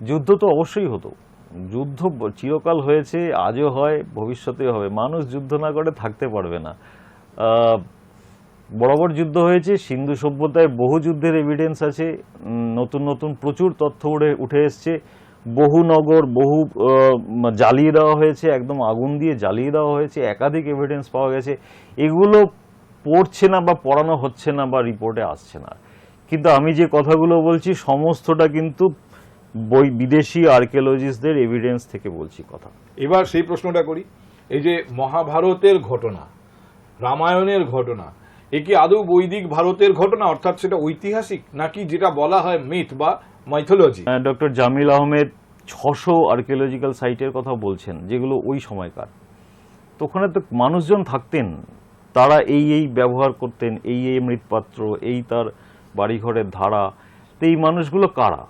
যুদ্ধ তো অবশ্যই হতো। যুদ্ধ চিরকাল হয়েছে, আজও হয় ভবিষ্যতে হবে। মানুষ যুদ্ধ না করে থাকতে পারবে না। বরাবর যুদ্ধ হয়েছে, সিন্ধু সভ্যতায় বহু যুদ্ধের এভিডেন্স আছে নতুন নতুন প্রচুর তথ্য উঠে উঠে এসছে। বহু নগর, বহু জ্বালিয়ে দেওয়া হয়েছে, একদম আগুন দিয়ে জ্বালিয়ে দেওয়া হয়েছে, একাধিক এভিডেন্স পাওয়া গেছে। এগুলো পড়ছে না বা পড়ানো হচ্ছে না বা রিপোর্টে আসছে না। কিন্তু আমি যে কথাগুলো বলছি, সমস্তটা কিন্তু বই বিদেশি আর্কিওলজিস্টদের এভিডেন্স থেকে বলছি কথা। এবার সেই প্রশ্নটা করি। এই যে মহাভারতের ঘটনা রামায়ণের ঘটনা এ কি আদৌ বৈদিক ভারতের ঘটনা? অর্থাৎ সেটা ঐতিহাসিক নাকি যেটা বলা হয় মিথ বা মাইথোলজি ডক্টর জামিল আহমেদ ছশো আর্কিওলজিক্যাল সাইটের কথা বলছেন যেগুলো ওই সময়কার। তো ওখানে তো মানুষজন থাকতেন তারা এই এই ব্যবহার করতেন এই এই মৃৎপাত্র এই তার বাড়িঘরের ধারা। তো এই মানুষগুলো কারা?